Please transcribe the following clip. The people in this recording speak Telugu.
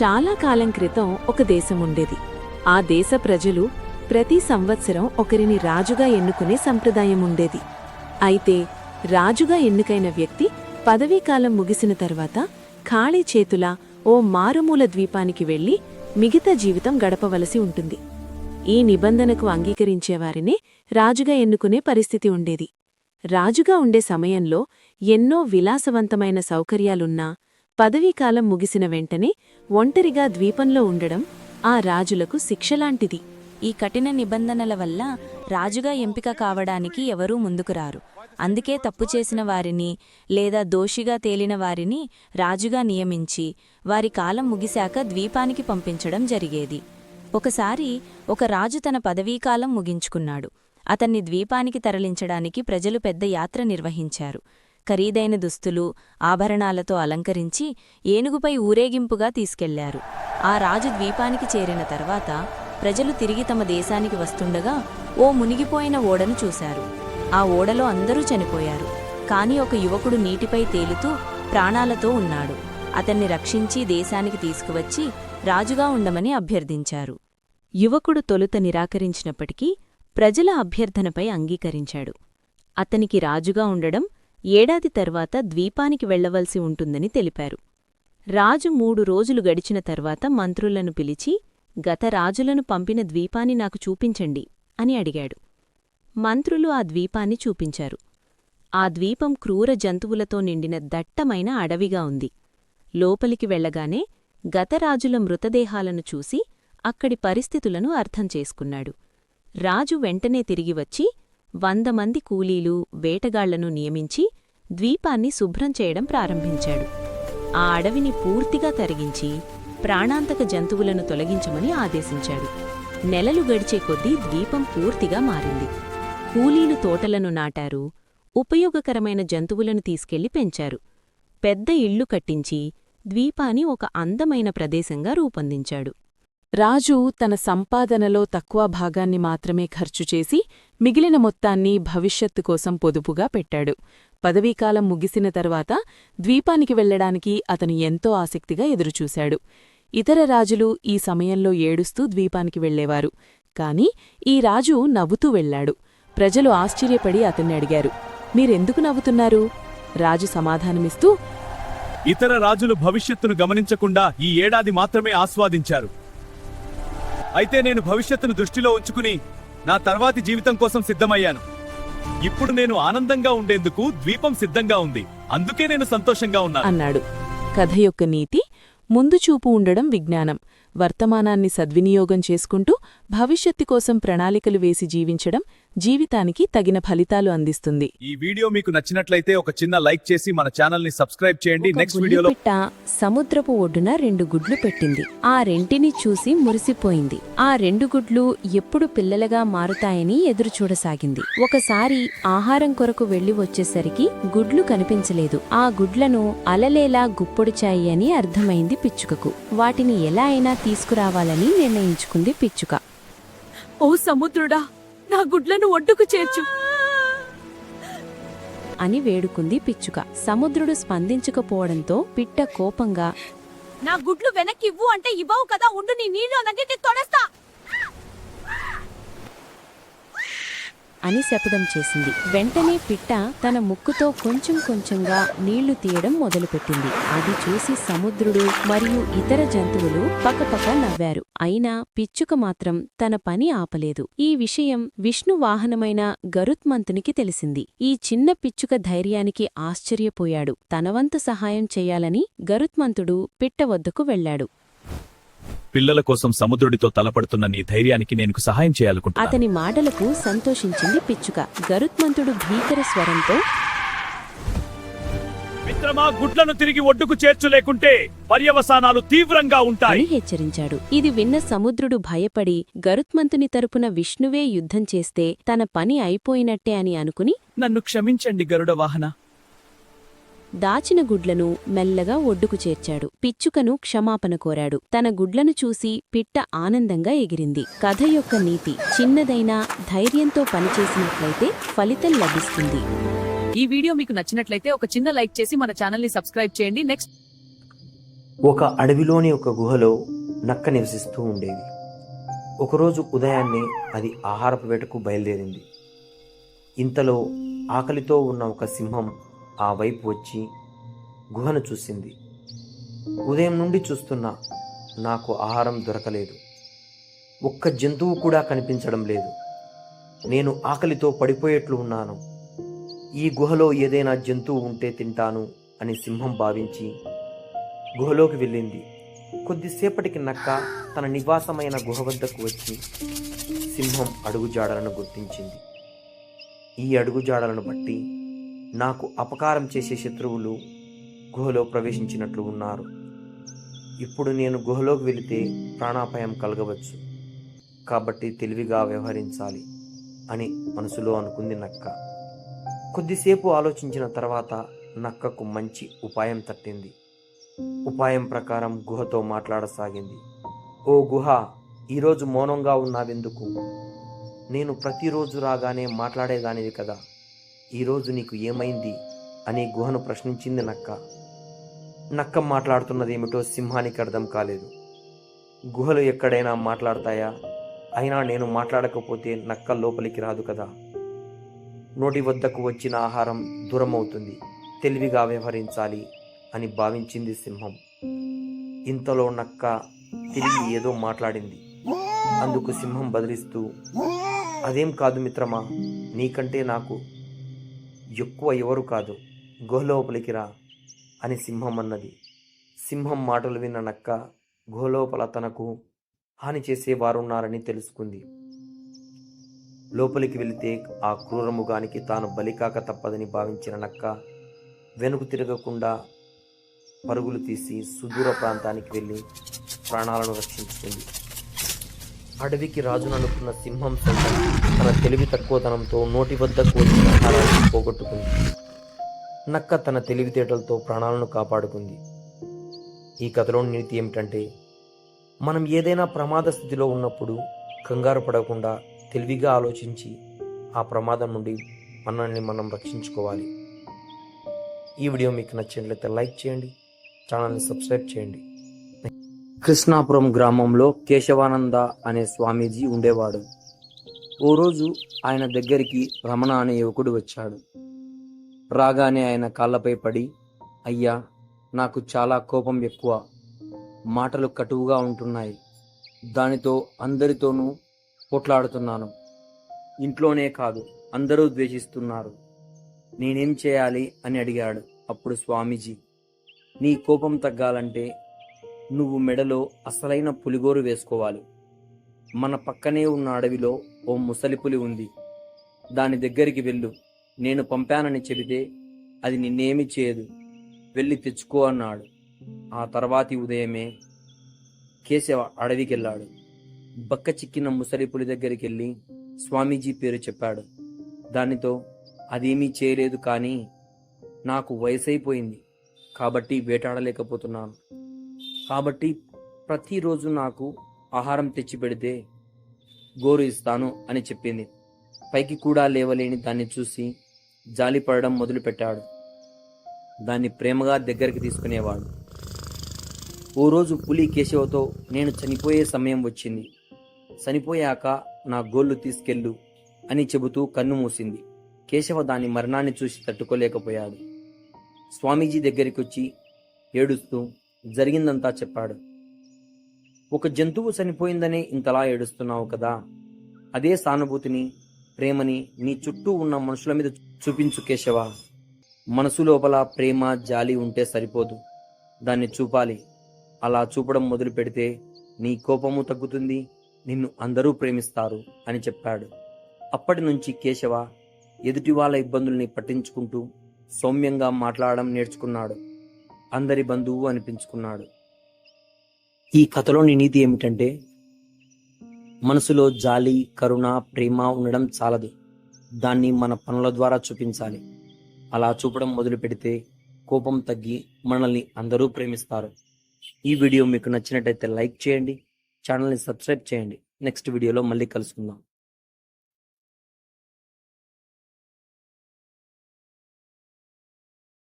చాలా కాలం క్రితం ఒక దేశం ఉండేది. ఆ దేశ ప్రజలు ప్రతి సంవత్సరం ఒకరిని రాజుగా ఎన్నుకునే సంప్రదాయం ఉండేది. అయితే రాజుగా ఎన్నికైన వ్యక్తి పదవీకాలం ముగిసిన తర్వాత ఖాళీ చేతుల ఓ మారుమూల ద్వీపానికి వెళ్ళి మిగతా జీవితం గడపవలసి ఉంటుంది. ఈ నిబంధనకు అంగీకరించేవారినే రాజుగా ఎన్నుకునే పరిస్థితి ఉండేది. రాజుగా ఉండే సమయంలో ఎన్నో విలాసవంతమైన సౌకర్యాలున్నా పదవీకాలం ముగిసిన వెంటనే ఒంటరిగా ద్వీపంలో ఉండడం ఆ రాజులకు శిక్షలాంటిది. ఈ కఠిన నిబంధనల వల్ల రాజుగా ఎంపిక కావడానికి ఎవరూ ముందుకు రారు. అందుకే తప్పు చేసిన వారిని లేదా దోషిగా తేలిన వారిని రాజుగా నియమించి వారి కాలం ముగిశాక ద్వీపానికి పంపించడం జరిగేది. ఒకసారి ఒక రాజు తన పదవీకాలం ముగించుకున్నాడు. అతన్ని ద్వీపానికి తరలించడానికి ప్రజలు పెద్ద యాత్ర నిర్వహించారు. ఖరీదైన దుస్తులు ఆభరణాలతో అలంకరించి ఏనుగుపై ఊరేగింపుగా తీసుకెళ్ళారు. ఆ రాజు ద్వీపానికి చేరిన తర్వాత ప్రజలు తిరిగి తమ దేశానికి వస్తుండగా ఓ మునిగిపోయిన ఓడను చూశారు. ఆ ఓడలో అందరూ చనిపోయారు. కాని ఒక యువకుడు నీటిపై తేలుతూ ప్రాణాలతో ఉన్నాడు. అతన్ని రక్షించి దేశానికి తీసుకువచ్చి రాజుగా ఉండమని అభ్యర్థించారు. యువకుడు తొలుత నిరాకరించినప్పటికీ ప్రజల అభ్యర్థనపై అంగీకరించాడు. అతనికి రాజుగా ఉండడం ఏడాది తర్వాత ద్వీపానికి వెళ్ళవలసి ఉంటుందని తెలిపారు. రాజు మూడు రోజులు గడిచిన తర్వాత మంత్రులను పిలిచి గత రాజులను పంపిన ద్వీపాన్ని నాకు చూపించండి అని అడిగాడు. మంత్రులు ఆ ద్వీపాన్ని చూపించారు. ఆ ద్వీపం క్రూర జంతువులతో నిండిన దట్టమైన అడవిగా ఉంది. లోపలికి వెళ్ళగానే గతరాజుల మృతదేహాలను చూసి అక్కడి పరిస్థితులను అర్థం చేసుకున్నాడు. రాజు వెంటనే తిరిగి వచ్చి వంద మంది కూలీలు వేటగాళ్ళను నియమించి ద్వీపాన్ని శుభ్రం చేయడం ప్రారంభించాడు. ఆ అడవిని పూర్తిగా తరిగించి ప్రాణాంతక జంతువులను తొలగించమని ఆదేశించాడు. నెలలు గడిచే కొద్దీ ద్వీపం పూర్తిగా మారింది. కూలీలు తోటలను నాటారు ఉపయోగకరమైన జంతువులను తీసుకెళ్ళి పెంచారు. పెద్ద ఇళ్ళు కట్టించి ద్వీపాన్ని ఒక అందమైన ప్రదేశంగా రూపొందించాడు. రాజు తన సంపాదనలో తక్కువ భాగాన్ని మాత్రమే ఖర్చు చేసి మిగిలిన మొత్తాన్ని భవిష్యత్తు కోసం పొదుపుగా పెట్టాడు. పదవీకాలం ముగిసిన తర్వాత ద్వీపానికి వెళ్ళడానికి అతను ఎంతో ఆసక్తిగా ఎదురుచూశాడు. ఇతర రాజులు ఈ సమయంలో ఏడుస్తూ ద్వీపానికి వెళ్ళేవారు కాని ఈ రాజు నవ్వుతూ వెళ్ళాడు ప్రజలు ఆశ్చర్యపడి అతన్ని అడిగారు మీరెందుకు నవ్వుతున్నారు? రాజు సమాధానమిస్తూ ఇతర రాజులు భవిష్యత్తును గమనించకుండా ఈ ఏడాది మాత్రమే ఆస్వాదించారు. అయితే నేను భవిష్యత్తును దృష్టిలో ఉంచుకుని నా తర్వాతి జీవితం కోసం సిద్ధమయ్యాను. ఇప్పుడు నేను ఆనందంగా ఉండేందుకు ద్వీపం సిద్ధంగా ఉంది. అందుకే నేను సంతోషంగా ఉన్నాను. అన్నాడు. కథ యొక్క నీతి ముందు చూపు ఉండడం విజ్ఞానం. వర్తమానాన్ని సద్వినియోగం చేసుకుంటూ భవిష్యత్తు కోసం ప్రణాళికలు వేసి జీవించడం జీవితానికి తగిన ఫలితాలు అందిస్తుంది. ఈ వీడియో మీకు నచ్చినట్లయితే ఒక చిన్న లైక్ చేసి మన ఛానల్ని సబ్స్క్రైబ్ చేయండి. నెక్స్ట్ వీడియోలో సముద్రపు ఒడ్డున రెండు గుడ్లు పెట్టింది. ఆ రెంటిని చూసి మురిసిపోయింది. ఆ రెండు గుడ్లు ఎప్పుడు పిల్లలుగా మారుతాయని ఎదురుచూడసాగింది ఒకసారి ఆహారం కొరకు వెళ్ళి వచ్చేసరికి గుడ్లు కనిపించలేదు. ఆ గుడ్లను అలలేలా గుప్పొడిచాయి అని అర్థమైంది పిచ్చుకకు. వాటిని ఎలా అయినా తీసుకురావాలని నిర్ణయించుకుంది పిచ్చుక. ఓ సముద్రుడా నా గుడ్లను ఒడ్డుకు చేర్చు. అని వేడుకుంది పిచ్చుక. సముద్రుడు స్పందించకపోవడంతో పిట్ట కోపంగా నా గుడ్లు వెనక్కి ఇవ్వు అంటే ఇవ్వవు కదా ఉండు నీ నీళ్ళు తొడస్తా. అని శపథం చేసింది. వెంటనే పిట్ట తన ముక్కుతో కొంచెం కొంచెంగా నీళ్ళు తీయడం మొదలుపెట్టింది. అది చూసి సముద్రుడు మరియు ఇతర జంతువులు పక్కపక్క నవ్వారు. అయినా పిచ్చుక మాత్రం తన పని ఆపలేదు. ఈ విషయం విష్ణు వాహనమైన గరుత్మంతునికి తెలిసింది. ఈ చిన్న పిచ్చుక ధైర్యానికి ఆశ్చర్యపోయాడు. తనవంతు సహాయం చెయ్యాలని గరుత్మంతుడు పిట్ట వద్దకు వెళ్ళాడు పిల్లల కోసం సముద్రుడితో తలపడుతున్న నీ ధైర్యానికి నేను సహాయం చేయాలనుకుంటున్నాను. అతని మాటలకు సంతోషించింది పిచ్చుక. గరుత్మంతుడు భీకర స్వరంతో మిత్రమా గుడ్లను తిరిగి ఒడ్డుకు చేర్చులేకుంటే పర్యవసానాలు తీవ్రంగా ఉంటాయి. హెచ్చరించాడు. ఇది విన్న సముద్రుడు భయపడి గరుత్మంతుని తరపున విష్ణువే యుద్ధం చేస్తే తన పని అయిపోయినట్టే అని అనుకుని నన్ను క్షమించండి గరుడ వాహన. దాచిన గుడ్లను మెల్లగా ఒడ్డుకు చేర్చాడు. పిచ్చుకను క్షమాపణ కోరాడు. తన గుడ్లను చూసి పిట్ట ఆనందంగా ఎగిరింది. కథ యొక్క నీతి చిన్నదైనా ధైర్యంతో పనిచేసినట్లయితే ఫలితం లభిస్తుంది. ఈ వీడియో మీకు నచ్చినట్లయితే ఒక చిన్న లైక్ చేసి మన ఛానల్ని సబ్స్క్రైబ్ చేయండి. నెక్స్ట్ ఒక అడవిలోని ఒక గుహలో నక్క నివసిస్తూ ఉండేది. ఒకరోజు ఉదయాన్నే అది ఆహారపు వేటకు బయలుదేరింది. ఇంతలో ఆకలితో ఉన్న ఒక సింహం ఆ వైపు వచ్చి గుహను చూసింది. ఉదయం నుండి చూస్తున్నా నాకు ఆహారం దొరకలేదు. ఒక్క జంతువు కూడా కనిపించడం లేదు. నేను ఆకలితో పడిపోయేట్లు ఉన్నాను. ఈ గుహలో ఏదైనా జంతువు ఉంటే తింటాను అని సింహం భావించి గుహలోకి వెళ్ళింది. కొద్దిసేపటికి నక్క తన నివాసమైన గుహ వద్దకు వచ్చి సింహం అడుగుజాడలను గుర్తించింది. ఈ అడుగుజాడలను బట్టి నాకు అపకారం చేసే శత్రువులు గుహలో ప్రవేశించినట్లు ఉన్నారు. ఇప్పుడు నేను గుహలోకి వెళితే ప్రాణాపాయం కలగవచ్చు. కాబట్టి తెలివిగా వ్యవహరించాలి అని మనసులో అనుకుంది నక్క. కొద్దిసేపు ఆలోచించిన తర్వాత నక్కకు మంచి ఉపాయం తట్టింది. ఉపాయం ప్రకారం గుహతో మాట్లాడసాగింది. ఓ గుహ ఈరోజు మౌనంగా ఉన్నావెందుకు? నేను ప్రతిరోజు రాగానే మాట్లాడేదానివి కదా. ఈరోజు నీకు ఏమైంది అని గుహను ప్రశ్నించింది నక్క. నక్క మాట్లాడుతున్నదేమిటో సింహానికి అర్థం కాలేదు. గుహలు ఎక్కడైనా మాట్లాడతాయా? అయినా నేను మాట్లాడకపోతే నక్క లోపలికి రాదు కదా? నోటి వద్దకు వచ్చిన ఆహారం దూరం అవుతుంది తెలివిగా వ్యవహరించాలి అని భావించింది సింహం. ఇంతలో నక్క తిరిగి ఏదో మాట్లాడింది. అందుకు సింహం బదిలిస్తూ అదేం కాదు మిత్రమా నీకంటే నాకు ఎక్కువ ఎవరు కాదు గుహలోపలికి రా అని సింహం అన్నది. సింహం మాటలు విన్న నక్క గుహలోపల తనకు హాని చేసే వారున్నారని తెలుసుకుంది. లోపలికి వెళితే ఆ క్రూరముగానికి తాను బలికాక తప్పదని భావించిన నక్క వెనుకు తిరగకుండా పరుగులు తీసి సుదూర ప్రాంతానికి వెళ్ళి ప్రాణాలను రక్షించుకుంది. అడవికి రాజుననుకున్న సింహం సైతం తన తెలివి తక్కువతనంతో నోటి వద్దకు వచ్చిన ఆహారాన్ని పోగొట్టుకుంది. నక్క తన తెలివితేటలతో ప్రాణాలను కాపాడుకుంది. ఈ కథలోని నీతి ఏమిటంటే మనం ఏదైనా ప్రమాద స్థితిలో ఉన్నప్పుడు కంగారు పడకుండా తెలివిగా ఆలోచించి ఆ ప్రమాదం నుండి మనల్ని మనం రక్షించుకోవాలి. ఈ వీడియో మీకు నచ్చినట్లయితే లైక్ చేయండి ఛానల్ని సబ్స్క్రైబ్ చేయండి. కృష్ణాపురం గ్రామంలో కేశవానంద అనే స్వామీజీ ఉండేవాడు. ఓ రోజు ఆయన దగ్గరికి రమణ అనే యువకుడు వచ్చాడు. రాగానే ఆయన కాళ్ళపై పడి అయ్యా నాకు చాలా కోపం ఎక్కువ. మాటలు కటువుగా ఉంటున్నాయి. దానితో అందరితోనూ పోట్లాడుతున్నాను. ఇంట్లోనే కాదు అందరూ ద్వేషిస్తున్నారు. నేనేం చేయాలి? అని అడిగాడు అప్పుడు స్వామీజీ. నీ కోపం తగ్గాలంటే నువ్వు మెడలో అసలైన పులిగోరు వేసుకోవాలి. మన పక్కనే ఉన్న అడవిలో ఓ ముసలి పులి ఉంది. దాని దగ్గరికి వెళ్ళు. నేను పంపానని చెబితే అది నిన్నేమి చేయదు. వెళ్ళి తెచ్చుకో అన్నాడు. ఆ తర్వాతి ఉదయమే కేశవ అడవికెళ్ళాడు. బక్క చిక్కిన ముసలి పులి దగ్గరికి వెళ్ళి స్వామీజీ పేరు చెప్పాడు. దానితో అదేమీ చేయలేదు కానీ నాకు వయసైపోయింది. కాబట్టి వేటాడలేకపోతున్నాను. కాబట్టి ప్రతిరోజు నాకు ఆహారం తెచ్చి పెడితే గోరు ఇస్తాను అని చెప్పింది. పైకి కూడా లేవలేని దాన్ని చూసి జాలిపడడం మొదలుపెట్టాడు. దాన్ని ప్రేమగా దగ్గరికి తీసుకునేవాడు. ఓ రోజు పులి కేశవతో నేను చనిపోయే సమయం వచ్చింది. చనిపోయాక నా గోళ్ళు తీసుకెళ్ళు అని చెబుతూ కన్ను మూసింది. కేశవ దాని మరణాన్ని చూసి తట్టుకోలేకపోయాడు. స్వామీజీ దగ్గరికి వచ్చి ఏడుస్తూ జరిగిందంతా చెప్పాడు. ఒక జంతువు చనిపోయిందనే ఇంతలా ఏడుస్తున్నావు కదా. అదే సానుభూతిని ప్రేమని నీ చుట్టూ ఉన్న మనుషుల మీద చూపించు కేశవ. మనసు లోపల ప్రేమ జాలి ఉంటే సరిపోదు. దాన్ని చూపాలి. అలా చూపడం మొదలు పెడితే నీ కోపము తగ్గుతుంది నిన్ను అందరూ ప్రేమిస్తారు అని చెప్పాడు. అప్పటి నుంచి కేశవ ఎదుటి వాళ్ళ ఇబ్బందుల్ని పట్టించుకుంటూ సౌమ్యంగా మాట్లాడడం నేర్చుకున్నాడు. అందరి బంధువు అనిపించుకున్నాడు. ఈ కథలోని నీతి ఏమిటంటే మనసులో జాలి కరుణ ప్రేమ ఉండడం చాలదు. దాన్ని మన పనుల ద్వారా చూపించాలి. అలా చూపడం మొదలు పెడితే కోపం తగ్గి మనల్ని అందరూ ప్రేమిస్తారు. ఈ వీడియో మీకు నచ్చినట్టయితే లైక్ చేయండి ఛానల్ని సబ్స్క్రైబ్ చేయండి. నెక్స్ట్ వీడియోలో మళ్ళీ కలుసుకుందాం.